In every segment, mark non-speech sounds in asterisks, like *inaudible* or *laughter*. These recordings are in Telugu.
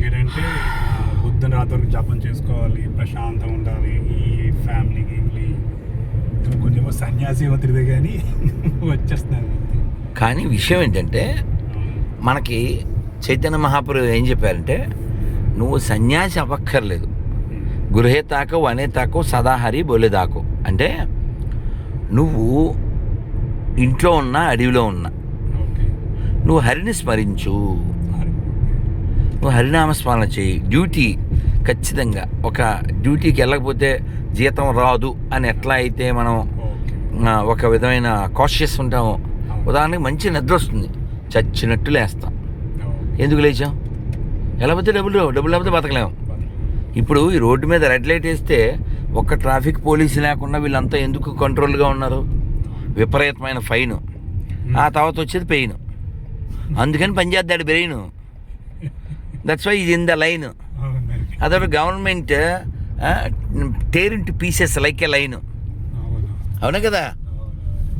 నాకేంటంటే పొద్దున రాత్రి జపం చేసుకోవాలి ప్రశాంతంగా ఉండాలి ఈ ఫ్యామిలీ గీమిలీ కొంచెం సన్యాసి ఒత్తిడిదే కానీ *laughs* వచ్చేస్తున్నాను కానీ విషయం ఏంటంటే మనకి చైతన్య మహాపురు ఏం చెప్పారంటే నువ్వు సన్యాసి అవ్వక్కర్లేదు. గృహే తాకో వనే తాకో సదాహరి బొలెదాకో అంటే నువ్వు ఇంట్లో ఉన్నా అడవిలో ఉన్నా నువ్వు హరిని స్మరించు. నువ్వు హరినామస్మరణ చేయి. డ్యూటీ ఖచ్చితంగా. ఒక డ్యూటీకి వెళ్ళకపోతే జీతం రాదు అని ఎట్లా అయితే మనం ఒక విధమైన కాషియస్ ఉంటాము ఉదాహరణకి మంచి నిద్ర వస్తుంది. చచ్చినట్టు లేస్తాం. ఎందుకు లేచాం? ఎలా పోతే డబ్బులు. డబ్బులు లేకపోతే బతకలేము ఇప్పుడు ఈ రోడ్డు మీద రెడ్ లైట్ వేస్తే ఒక్క ట్రాఫిక్ పోలీసు లేకుండా వీళ్ళంతా ఎందుకు కంట్రోల్గా ఉన్నారు? విపరీతమైన ఫైన్. ఆ తర్వాత వచ్చేది పెయిన్. అందుకని పనిచేద్దాడు బ్రెయిన్ దట్స్ వై ఇది ఇన్ ద లైన్ అదొక government tear into pieces like a line అవును. కదా?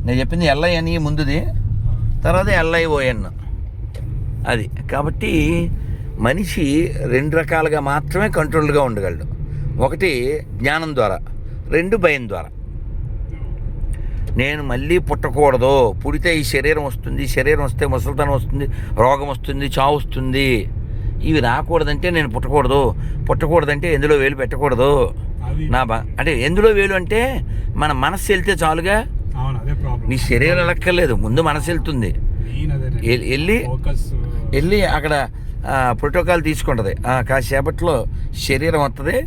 నేను చెప్పింది ఎల్ఐ అని ముందుది. తర్వాత ఎల్ఐఓఎన్ అది. కాబట్టి మనిషి రెండు రకాలుగా మాత్రమే కంట్రోల్గా ఉండగలడు. ఒకటి జ్ఞానం ద్వారా రెండు భయం ద్వారా. నేను మళ్ళీ పుట్టకూడదు. పుడితే ఈ శరీరం వస్తుంది శరీరం వస్తే ముసలితనం వస్తుంది రోగం వస్తుంది చావు వస్తుంది. ఇవి రాకూడదంటే నేను పుట్టకూడదు. పుట్టకూడదంటే ఎందులో వేలు పెట్టకూడదు. నా బా అంటే ఎందులో వేలు అంటే మన మనస్సు వెళ్తే చాలుగా? నీ శరీరం లెక్కర్లేదు ముందు మనసు వెళ్తుంది. వెళ్ళి వెళ్ళి అక్కడ ప్రోటోకాల్ తీసుకుంటుంది. కాసేపట్లో శరీరం వస్తుంది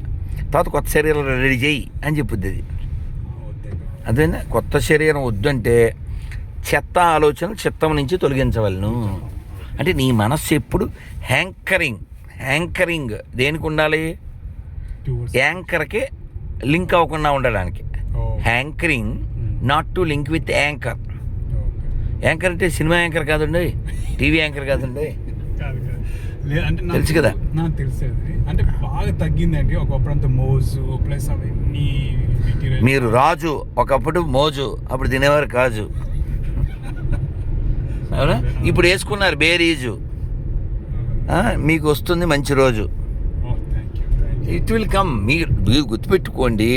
తర్వాత కొత్త శరీరం రెడీ చేయి అని చెప్పుద్ది అది. అదేనా కొత్త శరీరం వద్దంటే చెత్త ఆలోచన చిత్తం నుంచి తొలగించవలను. అంటే నీ మనస్సు ఎప్పుడు హ్యాంకరింగ్ హ్యాంకరింగ్ దేనికి ఉండాలి? యాంకర్కి లింక్ అవ్వకుండా ఉండడానికి. Anchoring not to link with anchor. Anchor అంటే సినిమా యాంకర్ కాదండి టీవీ యాంకర్ కాదండి. తెలుసు కదా? నాకు తెలిసేది అంటే బాగా తగ్గిందండి ఒకప్పుడు అంత మోజు ప్లస్ అవన్నీ మీరు రాజు ఒకప్పుడు మోజు అప్పుడు తినేవారు కాజు. అవునా? ఇప్పుడు వేసుకున్నారు బేరీజు. మీకు వస్తుంది మంచి రోజు. ఇట్ విల్ కమ్ మీరు మీరు గుర్తుపెట్టుకోండి.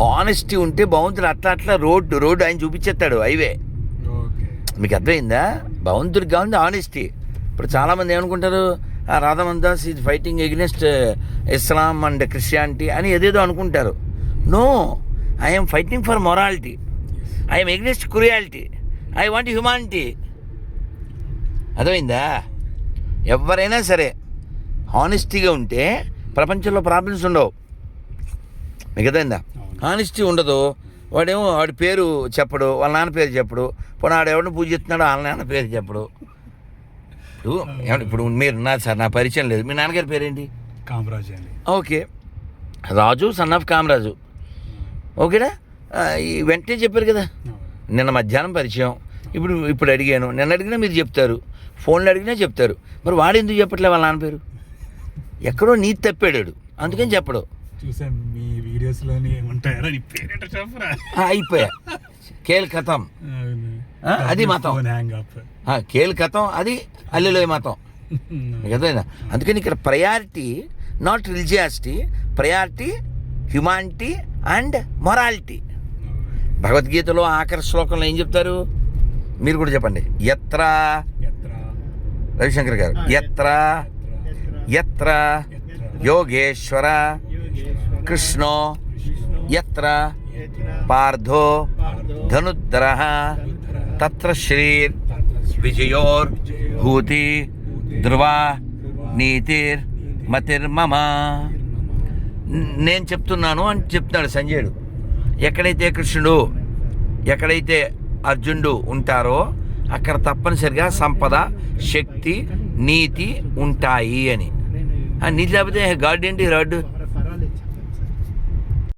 హానెస్టీ ఉంటే బాగుంటుంది. అట్లా అట్లా రోడ్డు రోడ్డు ఆయన చూపించేస్తాడు హైవే. మీకు అర్థమైందా? భగవంతుడికి కావాలి ఆనెస్టీ ఇప్పుడు చాలామంది ఏమనుకుంటారు? ఆ Radhaman Das is fighting against Islam and Christianity అని ఏదేదో అనుకుంటారు. No I'm fighting for morality I'm against cruelty I want humanity అర్థమైందా? ఎవరైనా సరే హానెస్టీగా ఉంటే ప్రపంచంలో ప్రాబ్లమ్స్ ఉండవు. మీకు అర్థమైందా? హానెస్టీ ఉండదు. వాడేమో వాడి పేరు చెప్పడు వాళ్ళ నాన్న పేరు చెప్పడు ఇప్పుడు ఆడు ఎవరిని పూజిస్తున్నాడో వాళ్ళ నాన్న పేరు చెప్పడు. ఇప్పుడు ఇప్పుడు మీరు నా సార్ నా పరిచయం లేదు. మీ నాన్నగారి పేరేంటి? కామరాజ్ అండి. Okay. Raju son of Kamaraju. ఓకేనా? ఈ వెంటనే చెప్పారు కదా. నిన్న మధ్యాహ్నం పరిచయం. ఇప్పుడు ఇప్పుడు అడిగాను. నిన్న అడిగినా మీరు చెప్తారు. ఫోన్లో అడిగినా చెప్తారు. మరి వాడు ఎందుకు చెప్పట్లే వాళ్ళ నాన్న పేరు? ఎక్కడో నీతి తప్పాడాడు. అందుకని చెప్పడు. మీ నీ పేరేట చెప్పరా? అయిపోయా. కేల్ కథం. అది మతం. కేల్ కథం అది అల్లెలోయ మతం. అర్థమైందా? అందుకని ఇక్కడ priority not religiosity priority humanity and morality. భగవద్గీతలో ఆఖరి శ్లోకంలో ఏం చెప్తారు? మీరు కూడా చెప్పండి. ఎత్ర? రవిశంకర్ గారు. ఎత్ర. ఎత్ర? యోగేశ్వర? కృష్ణో? ఎత్ర? పార్థో? ధనుద్ర తత్ర శ్రీర్ విజయోర్? భూతి ధ్రువ? నీతిర్? మతిర్మమ? నేను చెప్తున్నాను అని చెప్తున్నాడు సంజయుడు. ఎక్కడైతే కృష్ణుడు ఎక్కడైతే అర్జునుడు ఉంటారో అక్కడ తప్పనిసరిగా సంపద శక్తి నీతి ఉంటాయి అని. నీతి లేకపోతే గాడ్ ఏంటి రాడ్?